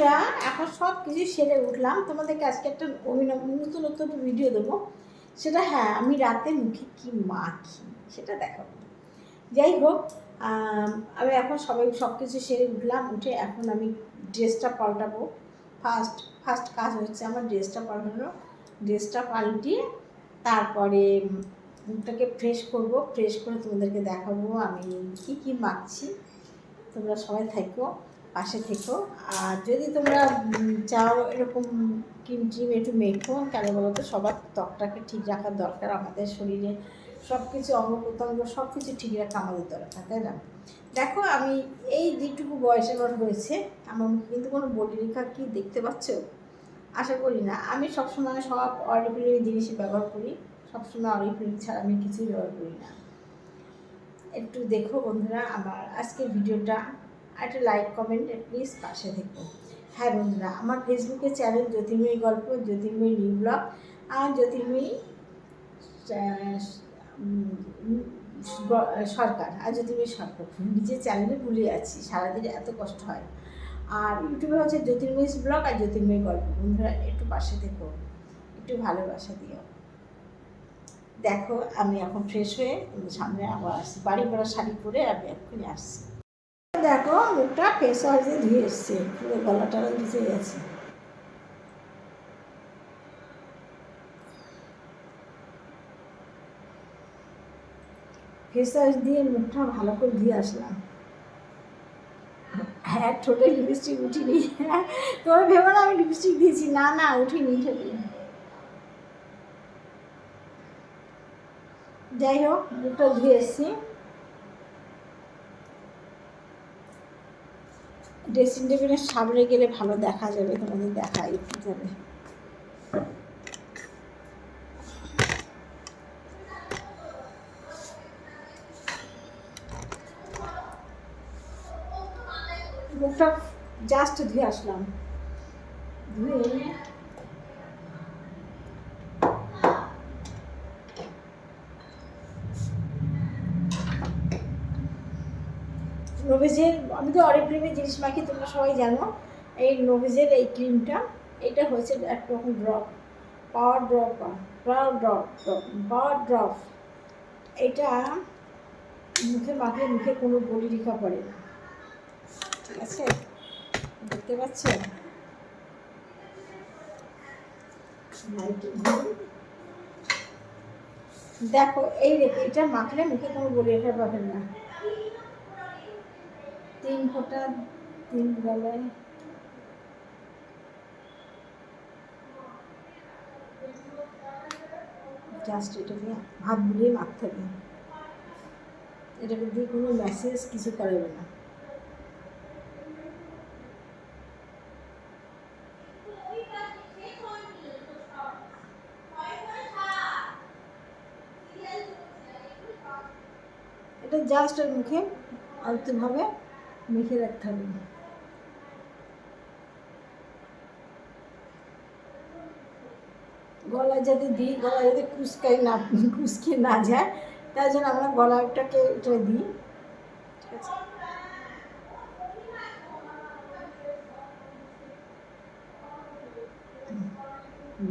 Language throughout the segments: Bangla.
বন্ধুরা, এখন সব কিছু সেরে উঠলাম। তোমাদেরকে আজকে একটা অভিনব নতুন নতুন ভিডিও দেবো। সেটা হ্যাঁ আমি রাতে মুখে কি মাখি, সেটা দেখাবো। যাই হোক, আমি এখন সবাই সব কিছু সেরে উঠলাম, উঠে এখন আমি ড্রেসটা পাল্টাবো। ফার্স্ট ফার্স্ট কাজ হচ্ছে আমার ড্রেসটা পাল্টানো। ড্রেসটা পাল্টিয়ে তারপরে মুখটাকে ফ্রেশ করব। ফ্রেশ করে তোমাদেরকে দেখাবো আমি কি কি মাখছি। তোমরা সবাই থাকো। পাশে থেকো। আর যদি তোমরা চাও এরকম ক্রিম ট্রিম একটু মেখো, কেন বলো তো? সবার ত্বকটাকে ঠিক রাখার দরকার। আমাদের শরীরে সব কিছু অঙ্গ প্রত্যঙ্গ সব কিছু ঠিক রাখা আমাদের দরকার, তাই না? দেখো, আমি এই যেটুকু বয়স আমার হয়েছে, আমার কিন্তু কোনো বলি রেখা কি দেখতে পাচ্ছ? আশা করি না। আমি সবসময় সব অরিফিলিং জিনিসই ব্যবহার করি। সবসময় অরিফিলিং ছাড়া আমি কিছুই ব্যবহার করি না। একটু দেখো বন্ধুরা, আমার আজকের ভিডিওটা একটা লাইক, কমেন্ট প্লিজ পাশে থেকো। হ্যাঁ বন্ধুরা, আমার ফেসবুকে চ্যানেল জ্যোতির্ময়ী গল্প, জ্যোতির্ময়ী নিউ ব্লগ আর জ্যোতির্ময়ী সরকার, আর জ্যোতির্ময়ী সরকার। নিজের চ্যানেলে ভুলে যাচ্ছি, সারাদিন এত কষ্ট হয়। আর ইউটিউবে হচ্ছে জ্যোতির্ময়ী ব্লগ আর জ্যোতির্ময়ী গল্প। বন্ধুরা, একটু পাশে থেকো, একটু ভালোবাসা দিও। দেখো, আমি এখন ফ্রেশ হয়ে সামনে আবার আসছি। বাড়ি পড়া শাড়ি পরে আমি এক্ষুনি আসছি। দেখো, মুখটা ফেস ওয়াশ ধুয়ে এসছে। পুরো গলা টলা ভিজে গেছে। ফেস ওয়াশ দিয়ে মুখটা ভালো করে ধুয়ে আসলাম। হ্যাঁ ঠোঁটে লিপস্টিক উঠিনি। তোমরা ভেবো না, আমি লিপস্টিক দিয়েছি। না না, উঠিনি ঠোঁটে যাই হোক, মুখটা ধুয়ে এসছি। ড্রেসিং টেবিলের সামনে গেলে ভালো দেখা যাবে, তোমাদের দেখা একটু যাবে। মুখটা জাস্ট ধুয়ে আসলাম। ধুয়ে আমি তো অরিফ্লেমের জিনিস মাখি, তোমরা সবাই জানো। এই নোভেজের এই ক্রিমটা এটা হয়েছে এক রকম drop power drop power drop power drop এটা মুখে মাখলে মুখে কোনো বলি রেখা পড়ে না। ঠিক আছে? দেখতে পাচ্ছ? দেখো, এই এটা মাখলে মুখে কোনো বলি রেখা পাবেন না। তিন ফোঁটা, তিন বেলায়। জাস্ট এটাকে হাত বুলিয়ে মাখতে হবে এটাকে দিয়ে কোনো মেসেজ কিছু করাবে না। এটা জাস্ট ওর মুখে আলতোভাবে মেখে রাখতে হবে। গলায় যাতে দিই গলায় যাতে কুচকাই না কুচকে না যায় তার জন্য আমরা গলাটাকে এটা দিই।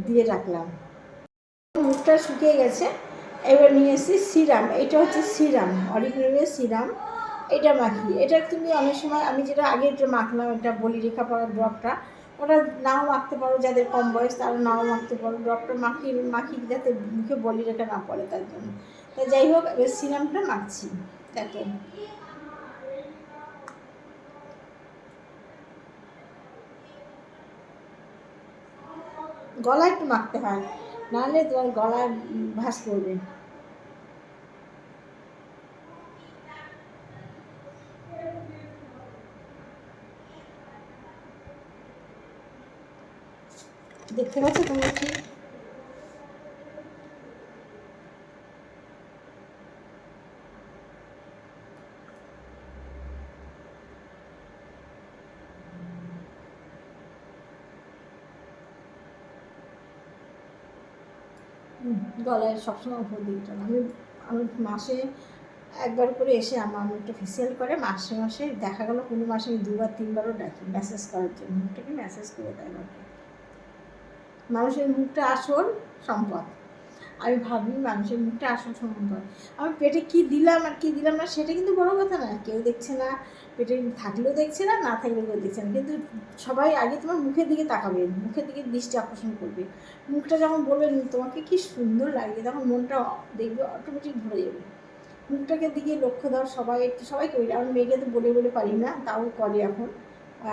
দিয়ে রাখলাম। মুখটা শুকিয়ে গেছে। এবার নিয়ে এসেছি সিরাম। এটা হচ্ছে সিরাম। অরিফ্লেমের সিরাম। এটা মাখি। এটা তুমি অনেক সময় আমি যেটা আগে এটা মাখলাম, এটা বলি রেখা পড়া ড্রপটা, ওটা নাও মাখতে পারো যাদের কম বয়স, তারা নাও মাখতে পারো। ড্রপটা মাখি মাখি যাতে মুখে বলি রেখা না পড়ে, তার জন্য। তা যাই হোক, এবার সিরামটা মাখছি। দেখো। গলা একটু মাখতে হয়, নাহলে তোমার গলায় ভাস পড়বে। দেখতে পাচ্ছ তোমরা ঠিক গলায় সবসময় উপর দিকটা আমি আমি মাসে একবার করে এসে আমার মুখটা ফেসিয়াল করে মাসে মাসে দেখা গেলো কোনো মাসে আমি দুবার, তিনবারও ডাকি মেসেজ করার জন্য। মুখটাকে মেসেজ করে দেয় আমাকে। মানুষের মুখটা আসল সম্পদ। আমি ভাবি মানুষের মুখটা আসল সম্পদ। আমি পেটে কি দিলাম আর কি দিলাম না সেটা কিন্তু বড় কথা না। কেউ দেখছে না, পেটে থাকলেও দেখছে না না থাকলেও কেউ দেখছে না। কিন্তু সবাই আগে তোমার মুখের দিকে তাকাবে, মুখের দিকে দৃষ্টি আকর্ষণ করবে। মুখটা যখন বলবেন তোমাকে কি সুন্দর লাগে তখন মনটা দেখবে অটোমেটিক ভরে যাবে। মুখটাকে দিকে লক্ষ্য দাও, সবাই একটু, সবাই করি আমার মেয়েকে তো বলে বলে পারি না, তাও করে এখন।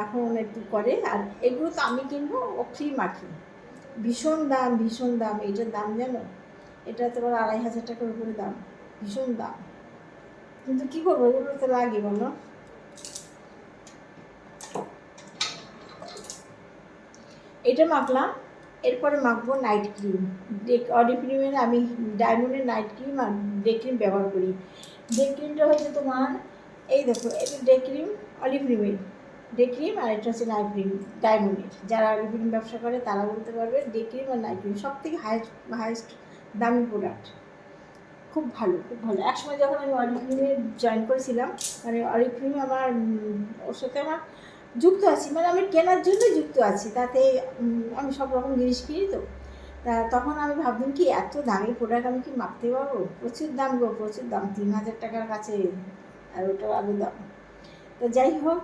এখন একটু করে। আর এগুলো তো আমি কিনবো, ও ফ্রি মাখি। ভীষণ দাম ভীষণ দাম। এটার দাম জানো? এটা তোমার আড়াই হাজার টাকার উপরে দাম। ভীষণ দাম। কিন্তু কী করব? এগুলো তো লাগে, বলো। এটা মাখলাম, এরপরে মাখবো নাইট ক্রিম অডি ক্রিমের আমি ডায়মন্ডের নাইট ক্রিম আর ডে ক্রিম ব্যবহার করি। ডে ক্রিমটা হচ্ছে তোমার, এই দেখো এটা ডে ক্রিম অলিভ ক্রিমের ডে ক্রিম আর এটা হচ্ছে নাইট ক্রিম ডায়মন্ডের যারা ক্রিম ব্যবসা করে, তারা বলতে পারবে ডে ক্রিম আর নাইট ক্রিম সব থেকে হাইস্ট হাইস্ট দামি প্রোডাক্ট খুব ভালো খুব ভালো। একসময় যখন আমি ক্রিমে জয়েন করেছিলাম মানে ক্রিম আমার ওর সাথে আমার যুক্ত আছি মানে আমি কেনার জন্যই যুক্ত আছি, তাতে আমি সব রকম জিনিস কিনি তো। তখন আমি ভাবলাম কি, এত দামি প্রোডাক্ট আমি কি মাপতে পারব? প্রচুর দাম গো, প্রচুর দাম, তিন হাজার টাকার কাছে, আর ওটার আরও দাম। তো যাই হোক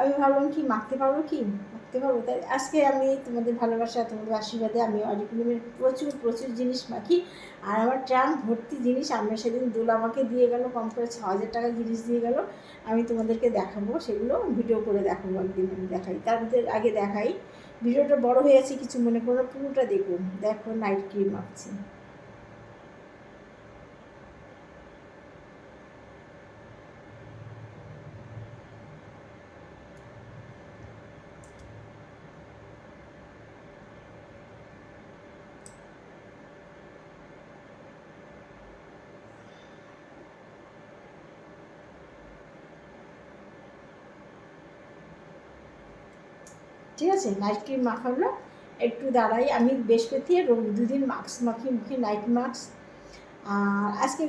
আমি ভাবলাম কি, মাখতে পারব কি? মাখতে পারব। তাই আজকে আমি তোমাদের ভালোবাসা, তোমাদের আশীর্বাদে আমি অরিকুলিমের প্রচুর প্রচুর জিনিস মাখি। আর আমার ট্রাম ভর্তি জিনিস আমরা সেদিন দোল আমাকে দিয়ে গেল, কম করে ছ হাজার টাকার জিনিস দিয়ে গেল। আমি তোমাদেরকে দেখাবো, সেগুলো ভিডিও করে দেখাবো একদিন, আমি দেখাই। তার মধ্যে আগে দেখাই। ভিডিওটা বড় হয়ে আছে, কিছু মনে করো পুরোটা দেখুন। দেখো নাইট ক্রিম মাখছি। ঠিক আছে? নাইট ক্রিম মাখা হলো একটু দাঁড়াই, আমি বৃহস্পতি আর রবি দুদিন মাস্ক মাখি মুখে নাইট মাস্ক আর আজকে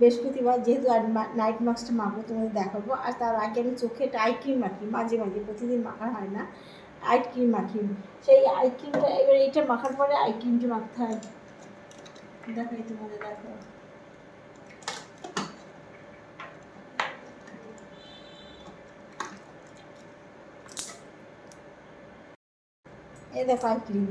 বৃহস্পতিবার, যেহেতু আর নাইট মাস্কটা মাখবো, তোমাদের দেখাবো। আর তার আগে আমি চোখে একটা আই ক্রিম মাখি, মাঝে মাঝে, প্রতিদিন মাখা হয় না। আই ক্রিম মাখি। সেই আই ক্রিমটা এবার এইটা মাখার পরে আই ক্রিমটা মাখতে হয়। দেখাই তোমাদের দেখো এই দেখো আই ক্রিম।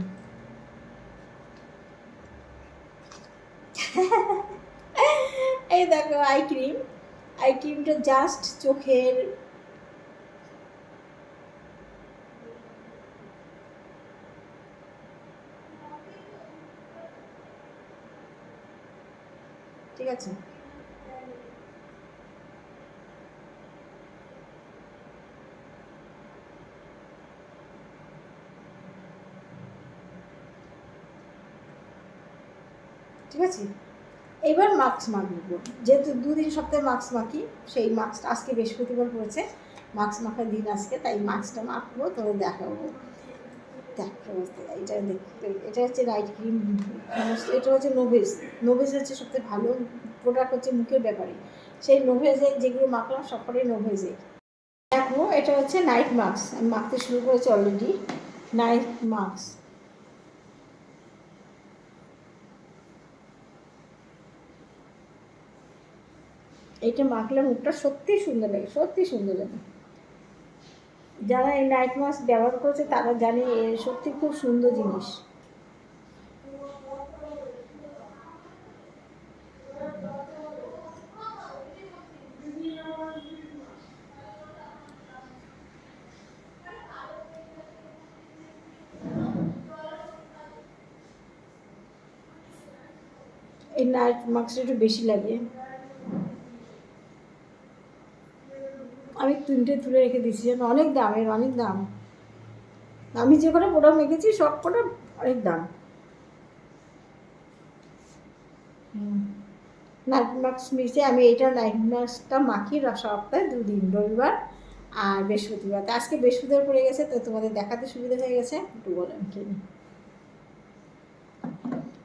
এই দেখো আই ক্রিম। আই ক্রিমটা জাস্ট চোখের ঠিক আছে? ঠিক আছে? এবার মাস্ক মাখবো যেহেতু দুদিন সপ্তাহে মাস্ক মাখি, সেই মাস্কটা আজকে বৃহস্পতিবার পড়েছে। মাস্ক মাখার দিন আজকে, তাই মাস্কটা মাখবো তোদের দেখাবো। দেখো এটা এটা হচ্ছে নাইট ক্রিম এটা হচ্ছে নোভেস নোভেস হচ্ছে সবথেকে ভালো প্রোডাক্ট হচ্ছে মুখের ব্যাপারে। সেই নোভেজে যেগুলো মাখলাম, সবকটাই নোভেজে দেখো, এটা হচ্ছে নাইট মাস্ক আমি মাখতে শুরু করেছি অলরেডি নাইট মাস্ক এটা মুখটা সত্যি সুন্দর লাগে সত্যি সুন্দর লাগে। যারা এই নাইট মাস্ক ব্যবহার করেছে, তারা জানে সত্যি খুব সুন্দর জিনিস। এই নাইট মাস্কটা একটু বেশি লাগে। আমি তিনটে তুলে রেখে দিয়েছি যেন অনেক দাম এর অনেক দাম। আমি যে কটা প্রোডাক্ট মেখেছি সব কটা অনেক দাম। নাইট মাস্ক মিশে আমি এইটা নাইট মাস্কটা মাখি সপ্তাহে দুদিন রবিবার আর বৃহস্পতিবার। তা আজকে বৃহস্পতিবার পড়ে গেছে তো তোমাদের দেখাতে সুবিধা হয়ে গেছে একটু বলে আমি কিনি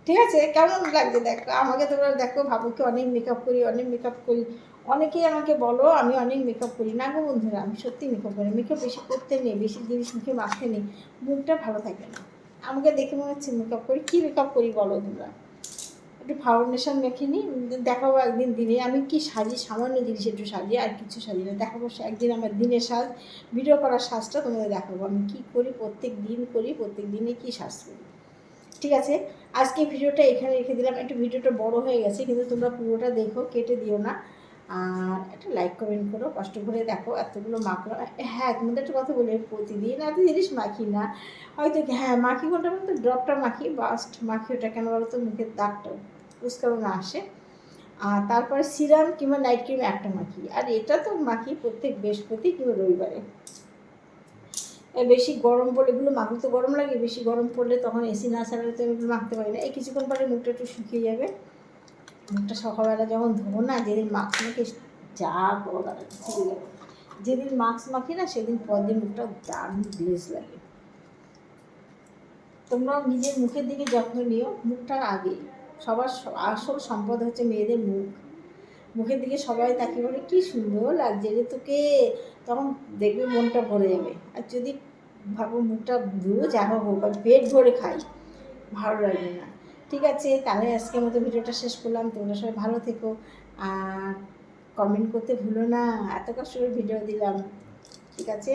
ঠিক আছে কেমন লাগছে? দেখো আমাকে তোমরা দেখো ভাবো কি অনেক মেকআপ করি অনেক মেকআপ করি। অনেকেই আমাকে বলো, আমি অনেক মেকআপ করি। না গো বন্ধুরা, আমি সত্যি মেকআপ করি মেকআপ বেশি করতে নেই, বেশি জিনিস মুখে মাখতে নেই। মুখটা ভালো থাকে না। আমাকে দেখে মনে হচ্ছে মেকআপ করি। কী মেকআপ করি বলো তোমরা? একটু ফাউন্ডেশন মেখে নিই, দেখাবো একদিন দিনে। আমি কি সাজি সামান্য জিনিস একটু সাজি আর কিছু সাজি না। দেখাবো একদিন আমার দিনের সাজ ভিডিও করার সাজটা তোমাদের দেখাবো। আমি কী করি, প্রত্যেক দিন করি, প্রত্যেক দিনে কী সাজ করি। ঠিক আছে? আজকে ভিডিওটা এখানে রেখে দিলাম। একটু ভিডিওটা বড় হয়ে গেছে, কিন্তু তোমরা পুরোটা দেখো, কেটে দিও না। আর একটা লাইক কমেন্ট করো, কষ্ট করে দেখো এতগুলো মাখলো হ্যাঁ তোমাদের একটা কথা বলি প্রতিদিন এত জিনিস মাখি না। হয়তো হ্যাঁ মাখি কোনটা বলতো ড্রপটা মাখি বাস্ট মাখি ওটা কেন বলো তো, মুখের দাগটা পরিষ্কার না আসে। আর তারপরে সিরাম কিংবা নাইট ক্রিম একটা মাখি, আর এটা তো মাখি প্রত্যেক বৃহস্পতি কিংবা রবিবারে। বেশি গরম পড়লে, এগুলো মাখতে তো গরম লাগে, বেশি গরম পড়লে তখন এসি না চালালে তো এগুলো মাখতে পারি না। এই কিছুক্ষণ পরে মুখটা একটু শুকিয়ে যাবে। মুখটা সকালবেলা যখন ধোবো না, যেদিন মাস্ক মাখি, যা যাবে যেদিন মাস্ক মাখি না, সেদিন পরের দিন মুখটা দারুণ গ্লেজ লাগে। তোমরাও নিজের মুখের দিকে যত্ন নিও মুখটার আগে। সবার আসল সম্পদ হচ্ছে মেয়েদের মুখ। মুখের দিকে সবাই তাকিয়ে বলে, কি সুন্দর লাগছে রে তোকে। তখন দেখবে মনটা ভরে যাবে। আর যদি ভাবো মুখটা ধুয়ে যা হোক, আর পেট ভরে খাই, ভালো লাগবে না। ঠিক আছে, তাহলে আজকের মতো ভিডিওটা শেষ করলাম। তোমরা সবাই ভালো থেকো। আর কমেন্ট করতে ভুলো না। এত কষ্ট করে ভিডিও দিলাম। ঠিক আছে?